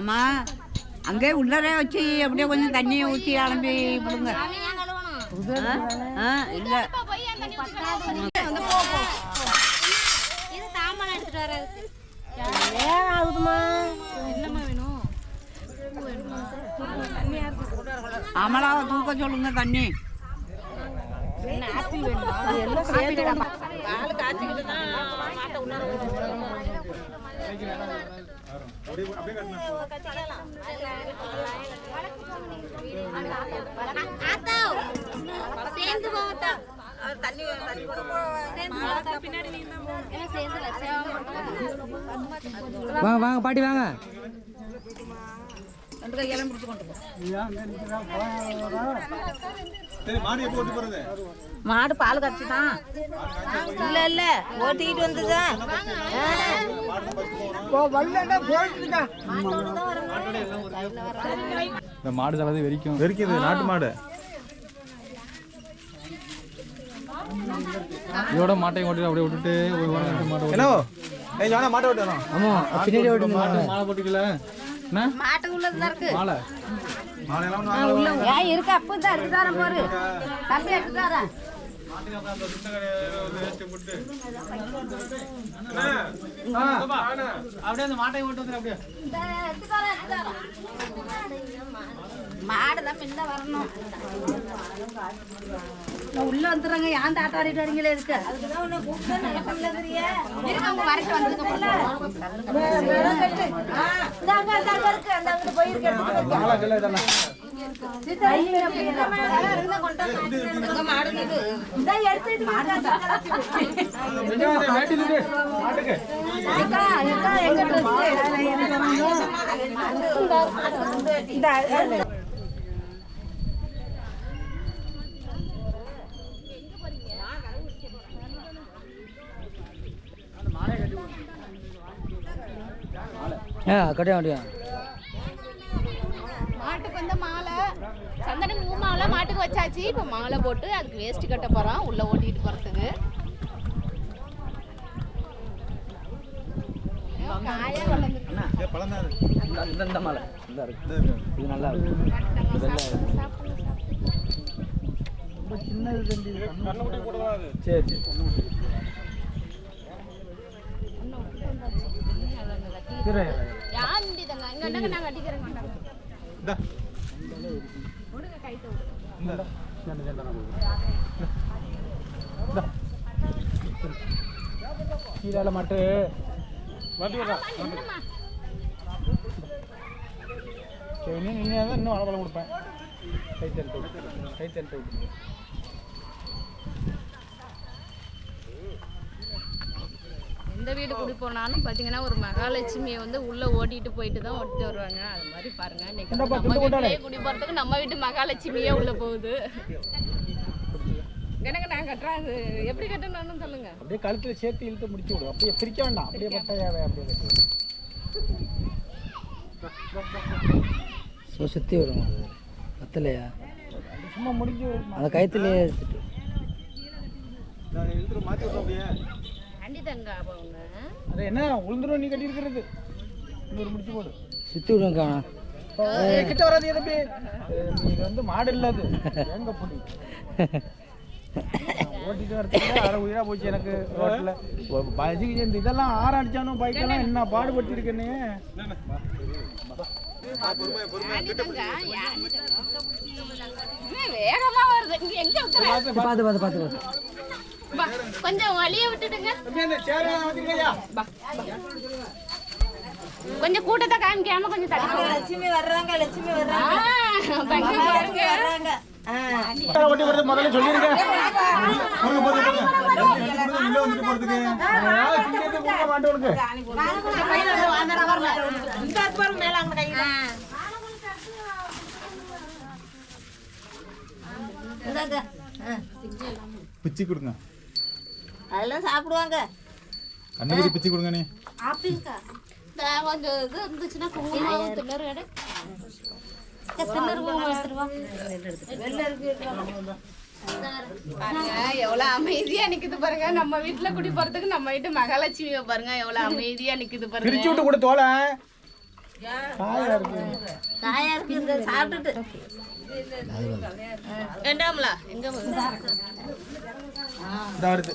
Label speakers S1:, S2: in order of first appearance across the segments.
S1: ஆமா அங்கே உள்ளரே வச்சு அப்படியே கொஞ்சம் தண்ணியை ஊற்றி அலம்பி விடுங்க. ஆ? இல்லை.
S2: இது சாமான் எடுத்துட்டு வர்றது
S1: அமலாவை தூக்க சொல்லுங்க தண்ணி.
S2: ஆத்தா சேர்ந்து போத்தா சேர்ந்து வச்சா
S3: வாங்க வாங்க பாட்டி வாங்க.
S1: ரெண்டு கையெல்லாம் பிடிச்சி கொண்டு போ.
S4: மாடு
S1: பால் தான் இல்லை இல்லை ஓட்டிக்கிட்டு வந்துதான்
S5: இந்த மாடு தலது வெறிக்கும்.
S4: வெறிக்குது நாட்டு மாடு.
S5: இதோட மாட்டையும் ஓட்டி அப்படியே விட்டுட்டு மாட்டை
S4: என்ன ஏய் ஜானா மாட்டை ஓட்டு வரோம்
S3: ஆமா பின்னாடி
S5: மாட்டு மாலை போட்டுக்கல.
S1: மாட்டுக்கு உள்ளதுதான் இருக்கு.
S5: மாலை.
S1: ஏன் இருக்கு அப்போ தான் எடுத்து தரேன் பாரு தம்பி எடுத்து தரேன்.
S5: அப்படியே அந்த மாட்டையும் ஓட்டு அப்படியே.
S1: மாடு தான் முன்ன வரணும். நான் உள்ள வந்துடுறாங்க. ஏன் தாட்டா ஆடிட்டு வரீங்களே இருக்கு. இருக்காங்க வரைக்கும்
S5: மாட்டுக்கு.
S3: ஆ கட்டியா கட்டியா
S6: மாட்டுக்கு வந்து மாலை. சந்தன மாலை மாட்டுக்கு வச்சாச்சு. இப்போ மாலை போட்டு அதுக்கு வேஸ்ட் கட்ட போகிறோம் உள்ளே ஓட்டிகிட்டு போகிறதுக்கு.
S3: இந்த மாலை.
S4: இது
S3: நல்லா இருக்கு. சரி சரி சரி
S6: யார் முடியுதுங்க இங்கே என்னங்க நான் கட்டிக்கிறேன் மாட்டாங்க
S4: இந்தா.
S6: விடுங்க கைட்டு விடுங்க
S4: இந்தா.
S5: கீழே மாட்டு சரி இன்னும் இன்னும் தான் இன்னும் வாழைப்பழம் கொடுப்பேன் கை தட்டு கை தட்டு
S6: எந்த வீடு குடி போனாலும் பார்த்தீங்கன்னா ஒரு மகாலட்சுமியை வந்து உள்ளே ஓட்டிட்டு போயிட்டு தான் ஓட்டிட்டு வருவாங்க. அது மாதிரி பாருங்க. இன்னைக்கு நம்ம வீட்டிலேயே குடி போகிறதுக்கு நம்ம வீட்டு மகாலட்சுமியே உள்ளே போகுது. எனக்கு நான் கட்டுறேன். அது எப்படி கட்டணும்னு சொல்லுங்க.
S5: அப்படியே கழுத்துல சேர்த்து இழுத்து முடிச்சு விடு. அப்படியே பிரிக்க வேண்டாம். அப்படியே பட்டையாவே அப்படியே கட்டு
S3: ஸோ சுற்றி விடுங்க அது? பத்தலையா?
S5: அப்படி சும்மா முடிஞ்சு
S3: அந்த கயத்துலேயே எடுத்துட்டு
S4: அப்படியே.
S6: அவங்க?
S5: அது என்ன உளுந்துரும் நீ கட்டியிருக்கிறது. இன்னொரு முடிச்சு போடு. கிட்ட வராது இது வந்து மாடு இல்லாது எங்க புடி ஓட்டிட்டு வரதுக்கு அரை உயிரா போச்சு எனக்கு ரோட்ல பைக்கு இந்த இதெல்லாம் ஆற பைக்கெல்லாம் என்ன பாடுபட்டு இருக்கேன்னு
S6: வேகமா வருது. இங்க எங்க விட்டுற
S3: பார்த்து பார்த்து பார்த்து பார்த்து
S6: பா, கொஞ்சம் வழிய விட்டுடுங்க. கொஞ்சம் கூட்டத்தை காமிக்காம கொஞ்சம் தள்ளி
S1: லட்சுமி வர்றாங்க லட்சுமி வர்றாங்க.
S5: ஓட்டி முதல்ல சொல்லிருக்கேன்
S4: வந்துட்டு போறதுக்கு.
S1: ஆ.
S4: பிச்சி கொடுங்க.
S1: அதெல்லாம் சாப்பிடுவாங்க.
S4: கண்ணுக்குட்டி பிச்சி கொடுங்க நீ
S6: இந்த கொஞ்சம் இது இருந்துச்சுன்னா குங்குமம் திணறு எடு. திணறு குங்குமம் எடுத்துருவா பாருங்க எவ்வளவு அமைதியா நிக்குது பாருங்க. நம்ம வீட்டுல குடி போறதுக்கு நம்ம வீட்டு மகாலட்சுமியை பாருங்க. எவ்வளவு அமைதியா நிக்குது
S5: பிரிச்சு
S6: பாருங்க
S5: விட்டு கூட தோலை. காயா இருக்கு.
S1: காயா இருக்கு இந்த சாப்பிட்டுட்டு
S6: வேண்டாம்ல எங்க
S5: வருது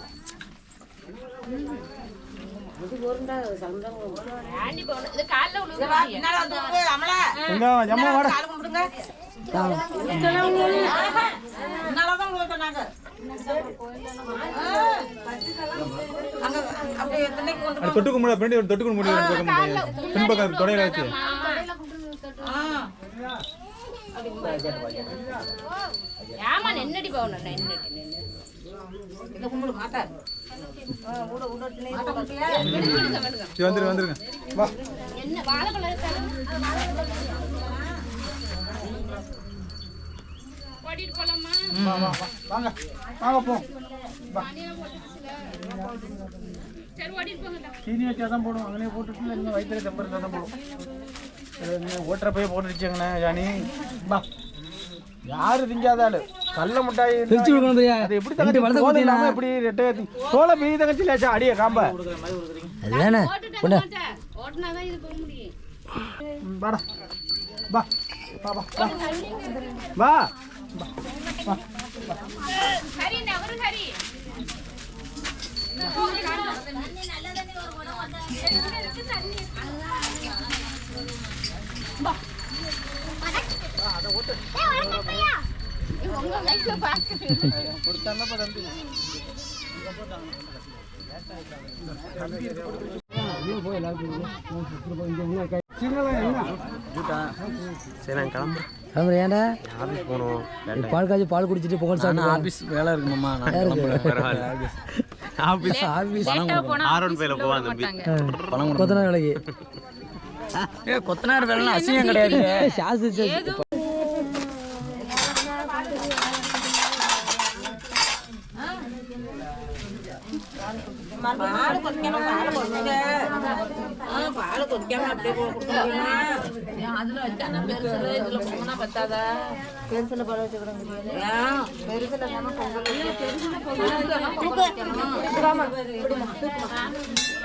S7: தொட்டு கும்பிட பின்னாடி ஒரு தொட்டு பின்பக்கம் தொடையில வச்சு.
S6: ஏமா நின்னடி போகணும் நின்னடி நின்னு
S7: சரி வந்துருங்க வந்துருங்க.
S5: வா.
S6: என்ன வாழைப்பழம் ஓடிட்டு போலாமா
S5: வா வா வா. வாங்க. வாங்க போ. வா.
S6: சரி ஓடிட்டு போங்கடா.
S5: சீனி வச்சா தான் போடுவோம். அங்கனே போட்டுட்டு இன்னும் வயிற்றுல தெம்பர் தான் போடுவோம். ஓட்டுற போய் போட்டுருச்சுங்கண்ணே ஜானி. வா யாரு திங்காத ஆளு? கடல மிட்டாய்
S3: பிரிச்சு கொடுக்கணும் பையா?
S5: அது எப்படி தங்கச்சி?
S3: குட்டினா
S5: இல்லாம எப்படி ரெட்டை தோலை மீதி தங்கச்சி லேச்சா அடிய காம்ப?
S3: அது வேணே கொண்டா
S6: ஓட்டுனாதான் இது போக முடியும்
S5: வாடா. வா வா வா வா வா வா
S6: ஹரி நவரு ஹரி உங்க லைஃப்ல பாக்குறேன்
S8: சரி நான் கிளம்புறேன்
S3: கிளம்புற ஏன்டா
S8: ஆஃபீஸ் போகணும்
S3: பால் காய்ச்சி பால் குடிச்சிட்டு புகழ் சாப்பிட்டு
S8: ஆஃபீஸ் வேலை இருக்குமாம்மா. ஆஃபீஸ்
S6: லேட்டா போனா
S8: ஆரோன் பேல தம்பி. பணம்
S3: வேலைக்கு.
S8: ஏ கொத்தனார் வேலைலாம் அசிங்கம் கிடையாது
S3: சாசு சூடா வேணா சூடா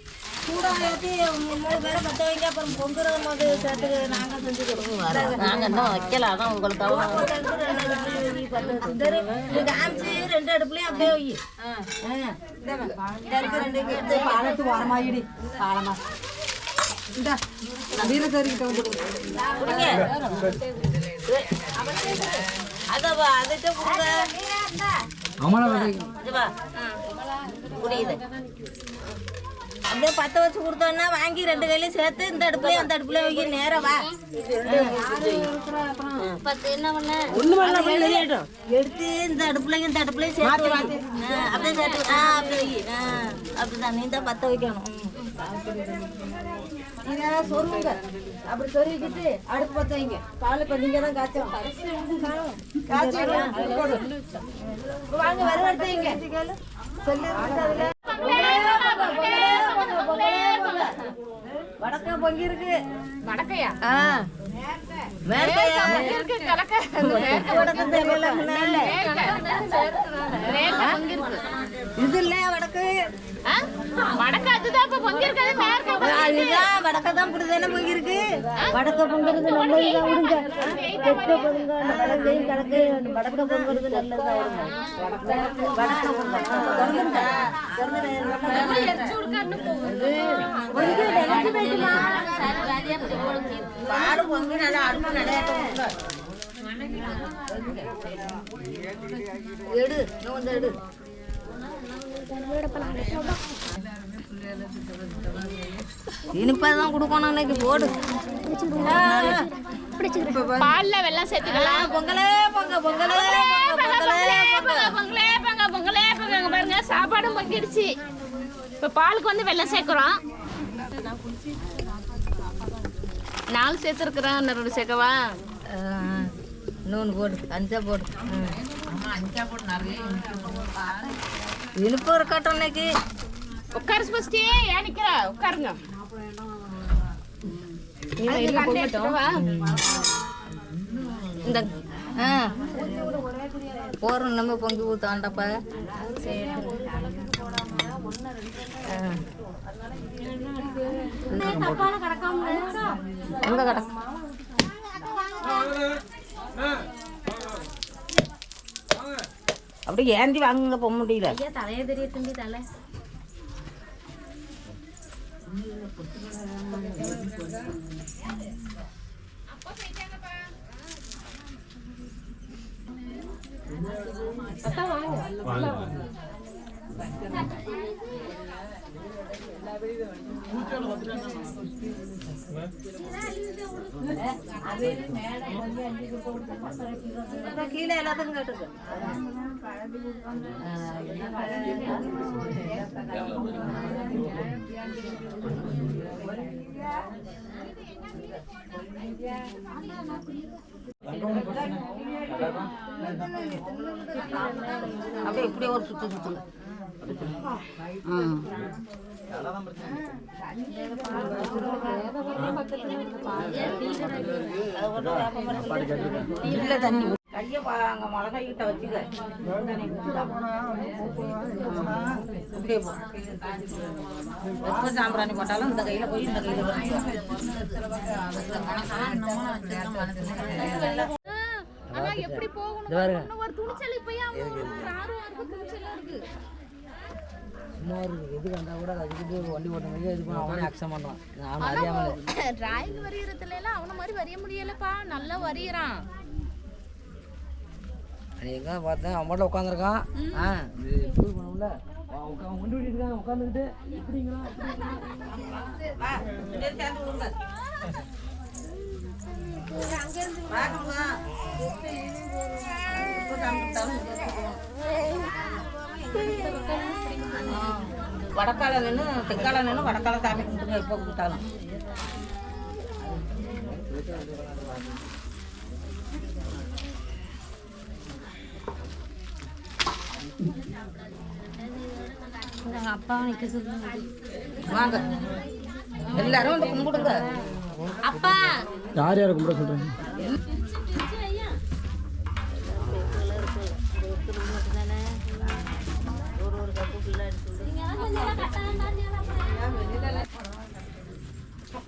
S1: நாங்க இன்னும் வைக்கல அதான் உங்களுக்கு ரெண்டு அடுப்புலயும் அப்படியே வை.
S4: பாலத்து ஓரமாயிடி பாலமா. இந்த வீரசரிக்கிட்ட வந்து
S1: குடிங்க. அதவா அதுக்கு கொடுங்க. குடியுது அப்படியே பத்த வச்சு கொடுத்தோன்னா வாங்கி ரெண்டு கையிலையும் சேர்த்து இந்த அடுப்புலயும் அந்த அடுப்புலயும் வைக்க நேரம் வா. எடுத்து இந்த அடுப்புலயும் இந்த அடுப்புலயும் சேர்த்து அப்படியே சேர்த்து ஆ அப்படியே வை ஆ, அப்படிதான். நீ தான் பத்த வைக்கணும். அப்படி சொருவிக்கிட்டு அடுப்பு பத்த வைங்க. பால் இப்ப நீங்க தான் காய்ச்சோம் காய்ச்சி வாங்க வர எடுத்து வைங்க சொல்லி வடக்க பொங்கி இருக்கு.
S6: வடக்கையா
S1: இது இல்ல? வடக்கு?
S6: அதுதான்
S1: வடக்க தான் இப்படிதானே பொங்கி இருக்கு வடக்க பொங்குறது நல்லதுதான் விடுங்க தெற்க பொங்க வடக்கையும் கிழக்கையும் வடக்க பொங்குறது நல்லதுதான் விடுங்க வடக்க. பாடு பொங்கி நல்லா எடு இனிப்பாதான் கொடுக்கணும் இன்னைக்கு போடு.
S6: பால்ல வெள்ளம் சேர்த்துக்கலாம்.
S1: பொங்கலே பொங்க பொங்கலே பொங்க பொங்கலே பொங்க.
S6: பொங்கலே பொங்க பொங்கலே பொங்க பாருங்க சாப்பாடும் பொங்கிடுச்சு. இப்ப பாலுக்கு வந்து வெள்ளம் சேர்க்கிறோம். நாலு சேர்த்துருக்குறேன் இன்னொரு சேர்க்கவா?
S1: இன்னொன்று போடு அஞ்சா போடு. ம். இனிப்பு இருக்கட்டும் இன்னைக்கு
S6: உட்காரு ஃபர்ஸ்ட் ஏன் நிக்கிற? உட்காருங்க. இந்த
S1: ஆ. போறோம் நம்ம பொங்கி ஊத்தாண்டப்ப எங்க கிடக்கு? அப்படியே ஏந்தி வாங்குங்க போக முடியல
S6: தலைய தெரிய தம்பி தலை
S1: கீழே எல்லாத்துக்கும் கேட்டுக்கு அப்படியே இப்படியே ஒரு சுத்து சுத்துங்க இல்ல தண்ணி கைய அங்க மிளகா கிட்ட வச்சுக்க போ சாம்பிராணி போட்டாலும் இந்த கையில போய் இந்த கையில
S6: ஆனா எப்படி போகணும் ஒரு துணிச்சல் இப்பயே அவங்க ஒரு ஆர்வம் இருக்கு துணிச்சல் இருக்கு
S3: சும்மா எதுக்கு வந்தால் கூட அதுக்கு வண்டி ஓட்டுறது இது பண்ண அவனே அக்சம் பண்ணுவான் நான் அறியாமல்
S6: டிராயிங் எல்லாம் அவன மாதிரி வரைய முடியலப்பா. நல்லா வரையறான்.
S3: அன்னைக்கு எங்க பார்த்தேன் அவன் மட்டும் உட்காந்துருக்கான் ஆ இது ப்ரூவ் பண்ணல அவன் வண்டி ஓட்டிட்டு இருக்கான் உட்காந்துக்கிட்டு
S1: வடக்கால நின்று தெற்கால நின்று வடக்கால சாமி கும்பிட்டுங்க எப்போ கும்பிட்டாலும்.
S6: அப்பா நிக்க சொல்லுங்க.
S1: வாங்க. எல்லாரும் வந்து கும்பிடுங்க.
S6: அப்பா.
S3: யார் யாரை கும்பிட சொல்கிறேன்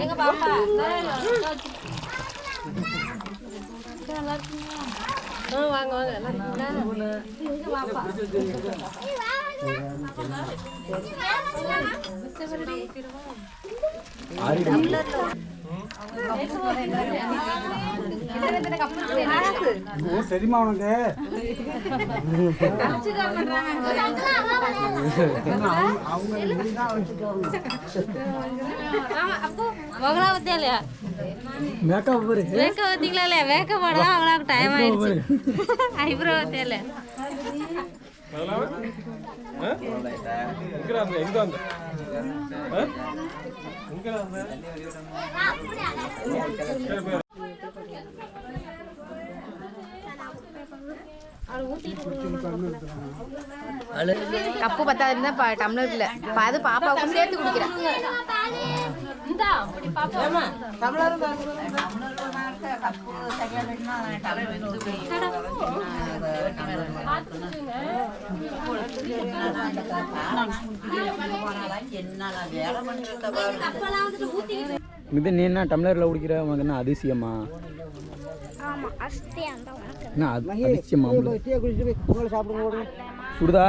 S6: எங்க பாப்பா வாங்க வாங்க
S5: தெரியுமா உனக்கு
S6: மகளா பத்தியா இல்லையா
S3: மேக்கப் பாரு
S6: வேக்க பார்த்தீங்களா இல்லையா வேக்க போடலாம் அவங்களுக்கு டைம் ஆயிடுச்சு ஐப்ரோ பத்தியா இல்லையா
S7: எங்க அந்த எங்க அந்த ஆ? எங்க அந்த
S6: கப்பு பத்தாதுன்னு இருந்தா டம்ளர் அது பாப்பாவுக்கும் சேர்த்து குடிக்கிறேன்.
S5: இது நீ என்ன டம்ளரில் குடிக்கிற? உனக்கு என்ன அதிசயமா? என்ன அது- அதிசயமா சுடுதா?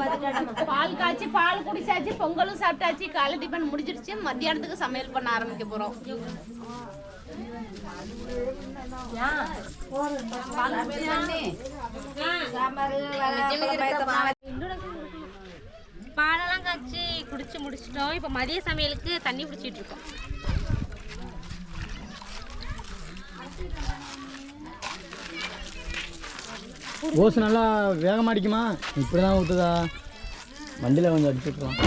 S6: பால் பால் காய்ச்சி பால் குடிச்சாச்சு பொங்கலும் சாப்பிட்டாச்சு காலை டிஃபன் முடிஞ்சிருச்சு மத்தியானத்துக்கு சமையல் பண்ண ஆரம்பிக்க போறோம்.
S2: பாலெல்லாம் காய்ச்சி குடிச்சு முடிச்சிட்டோம். இப்போ மதிய சமையலுக்கு தண்ணி பிடிச்சிட்டு இருக்கோம்.
S5: ஓஸ் நல்லா வேகமாக அடிக்குமா? இப்படி தான் ஊற்றுதா வண்டியில் கொஞ்சம் அடிச்சுட்ருவோம்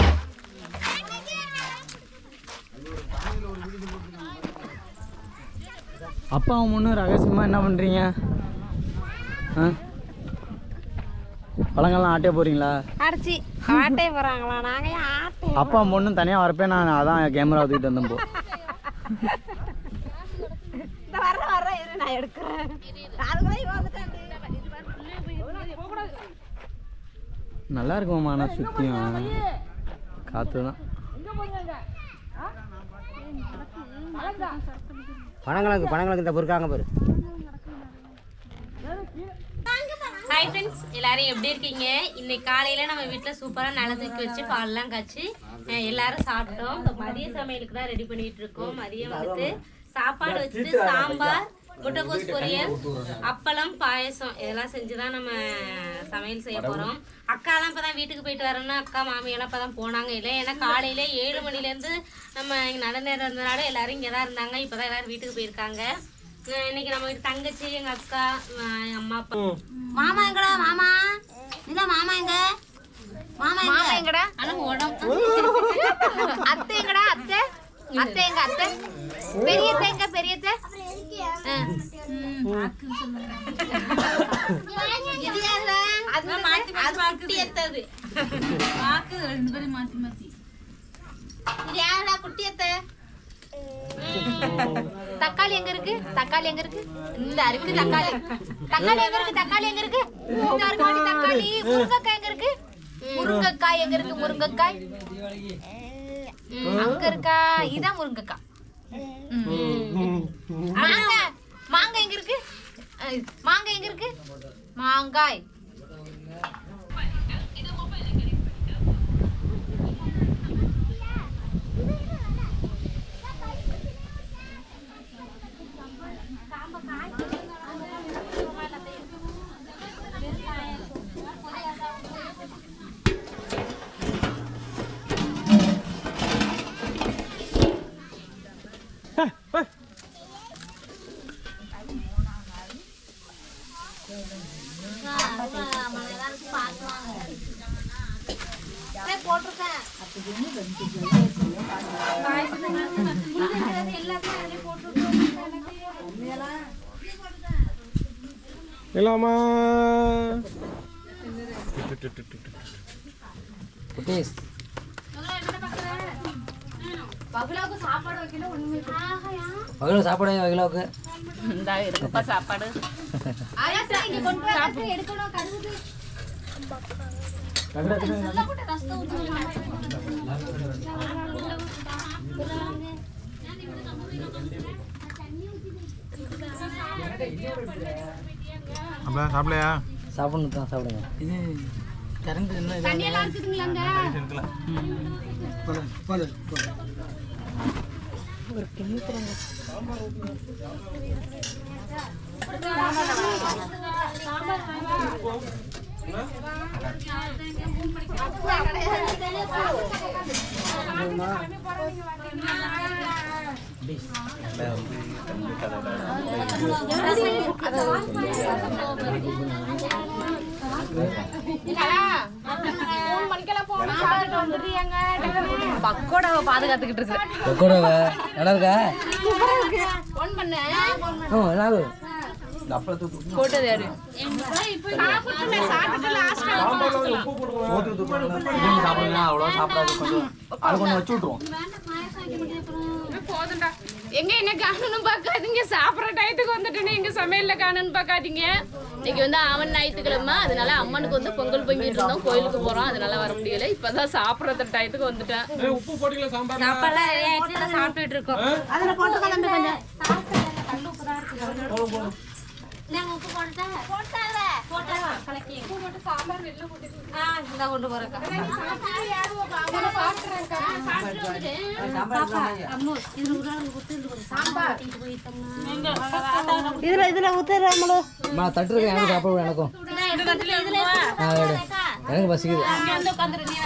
S5: அப்பாவும் ஒன்றும் ரகசியமாக என்ன பண்ணுறீங்க ஆ? பழங்கள்லாம் ஆட்டே போகிறீங்களா
S2: அடிச்சு ஆட்டே போகிறாங்களா நாங்கள் ஏன் ஆட்டே
S5: அப்பா பொண்ணும் தனியாக வரப்பே நான் அதான் கேமரா தூக்கிட்டு வந்தேன் போ.
S2: வர வர இரு நான் எடுக்கிறேன்.
S5: நல்லா இருக்குமாம்மா ஆனால் சுற்றியும் காற்று தான்
S3: பணங்களுக்கு பணங்களுக்கு இந்த பொறுக்காங்க பாரு.
S2: ஹாய் ஃப்ரெண்ட்ஸ் எல்லாரும் எப்படி இருக்கீங்க? இன்னைக்கு காலையில நம்ம வீட்டில் சூப்பராக நிலத்துக்கு வச்சு பால்லாம் காய்ச்சி எல்லாரும் சாப்பிட்டோம். இப்போ மதிய சமையலுக்கு தான் ரெடி பண்ணிட்டு இருக்கோம். மதியம் வந்துட்டு சாப்பாடு வச்சுட்டு சாம்பார் முட்டைக்கோஸ் பொரியல் அப்பளம் பாயசம் இதெல்லாம் செஞ்சு தான் நம்ம சமையல் செய்ய போகிறோம் அக்காலாம் இப்போ தான் வீட்டுக்கு போயிட்டு வரோம்னா அக்கா மாமியெல்லாம் இப்போ தான் போனாங்க. இல்லை ஏன்னா காலையில ஏழு மணிலேருந்து நம்ம இங்கே நட நேரம் இருந்தனால எல்லாரும் இங்கே தான் இருந்தாங்க. இப்போ தான் எல்லாரும் வீட்டுக்கு போயிருக்காங்க. இன்னைக்கு நம்ம தங்கச்சி எங்கள் அக்கா எங்க அம்மா அப்பா.
S1: மாமா எங்கடா? மாமா? இல்ல மாமா எங்க? மாமா
S6: மாமா எங்கடா? ஆனா உடம்பு. அத்தை எங்கடா அத்தை? அத்தை எங்க அத்தை? பெரியத்தை எங்க பெரியத்தை ஆ.
S1: இது யாருடா
S6: அது மாத்தி மாத்தி குட்டி எத்தது
S1: இது யாருடா குட்டியத்தை
S6: தக்காளி எங்க இருக்கு? தக்காளி எங்க இருக்கு? இந்த இருக்கு தக்காளி. தக்காளி எங்க இருக்கு? தக்காளி எங்க இருக்கு? தக்காளி. முருங்கைக்காய் எங்க இருக்கு? முருங்கைக்காய் எங்க இருக்கு? முருங்கைக்காய். அங்க இருக்கா? இதான் முருங்கைக்காய். மாங்காய். மாங்காய் எங்க இருக்கு? மாங்காய் எங்க இருக்கு? மாங்காய்.
S7: இல்லாமா.
S3: குட்டீஸ். பகல சாப்பாடு வகிலாவுக்கு
S6: இந்தா இருக்குப்பா சாப்பாடு. எடுக்கணும் கருவுது
S7: அப்பா சாப்பிடலையா
S3: சாப்பிடணும் தான் சாப்பிடுங்க
S6: தண்ணி எல்லாம் இருக்குதுங்களாங்க மூணு பக்கோடாவை பாதுகாத்துக்கிட்டு இருக்கு.
S3: கொக்கோடவ நல்லா இருக்கா.
S6: போட்டது யாரு?
S5: சாப்பிடுங்க அவ்வளோ சாப்பிடாது கொஞ்சம் அது கொஞ்சம் வச்சு விட்ருவோம்
S6: போதும்டா எங்க என்ன காணணும் பார்க்காதீங்க. சாப்பிட்ற டயத்துக்கு வந்துட்டுன்னு எங்க சமையல்ல காணணும் பார்க்காதீங்க. இன்னைக்கு வந்து அவன் ஞாயிற்றுக்கிழமை. அதனால அம்மனுக்கு வந்து பொங்கல் பொங்கிட்டு இருந்தோம். கோயிலுக்கு போறோம். அதனால வர முடியல. இப்பதான் சாப்பிட்ற டயத்துக்கு வந்துட்டேன்.
S7: உப்பு போட்டீங்களா சாம்பார்.
S2: சாப்பிட்டுட்டு இருக்கோம்.
S1: போட்டு
S2: நாங்கள் உப்பு போட்டுட்டா போட்டால போட்டா கலக்கி ஆ இந்த கொண்டு
S1: இதுல இதுல
S3: தட்டு இருக்கு எனக்கு சாப்பிட எனக்கும் ஆ. எனக்கு பசிக்குது
S2: வந்து உட்காந்துரு நீ